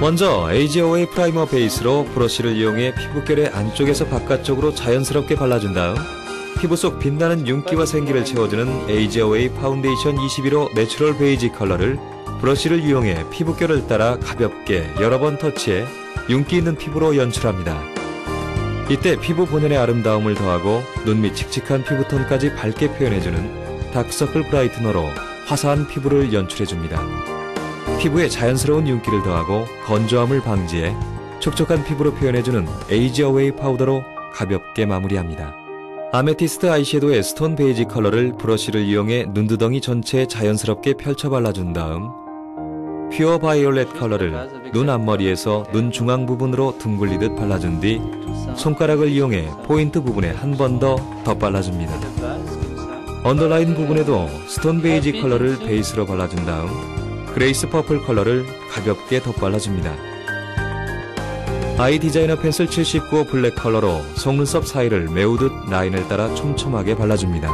먼저 에이지어웨이 프라이머 베이스로 브러쉬를 이용해 피부결의 안쪽에서 바깥쪽으로 자연스럽게 발라준 다음 피부 속 빛나는 윤기와 생기를 채워주는 에이지어웨이 파운데이션 21호 내추럴 베이지 컬러를 브러쉬를 이용해 피부결을 따라 가볍게 여러 번 터치해 윤기 있는 피부로 연출합니다. 이때 피부 본연의 아름다움을 더하고 눈밑 칙칙한 피부톤까지 밝게 표현해주는 다크서클 브라이트너로 화사한 피부를 연출해줍니다. 피부에 자연스러운 윤기를 더하고 건조함을 방지해 촉촉한 피부로 표현해주는 에이지 어웨이 파우더로 가볍게 마무리합니다. 아메티스트 아이섀도우의 스톤 베이지 컬러를 브러쉬를 이용해 눈두덩이 전체에 자연스럽게 펼쳐 발라준 다음 퓨어 바이올렛 컬러를 눈 앞머리에서 눈 중앙 부분으로 둥글리듯 발라준 뒤 손가락을 이용해 포인트 부분에 한 번 더 덧발라줍니다. 언더라인 부분에도 스톤 베이지 컬러를 베이스로 발라준 다음 그레이스 퍼플 컬러를 가볍게 덧발라줍니다. 아이 디자이너 펜슬 79 블랙 컬러로 속눈썹 사이를 메우듯 라인을 따라 촘촘하게 발라줍니다.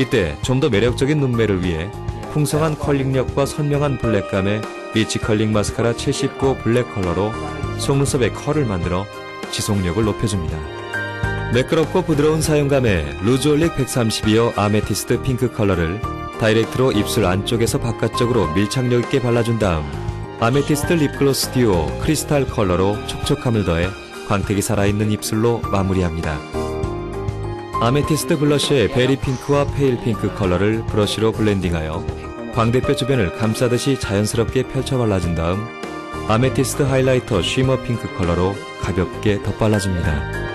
이때 좀 더 매력적인 눈매를 위해 풍성한 컬링력과 선명한 블랙감의 리치 컬링 마스카라 79 블랙 컬러로 속눈썹에 컬을 만들어 지속력을 높여줍니다. 매끄럽고 부드러운 사용감의 루즈올릭 132호 아메티스트 핑크 컬러를 다이렉트로 입술 안쪽에서 바깥쪽으로 밀착력 있게 발라준 다음 아메티스트 립글로스 듀오 크리스탈 컬러로 촉촉함을 더해 광택이 살아있는 입술로 마무리합니다. 아메티스트 블러쉬의 베리 핑크와 페일 핑크 컬러를 브러쉬로 블렌딩하여 광대뼈 주변을 감싸듯이 자연스럽게 펼쳐 발라준 다음 아메티스트 하이라이터 쉬머 핑크 컬러로 가볍게 덧발라줍니다.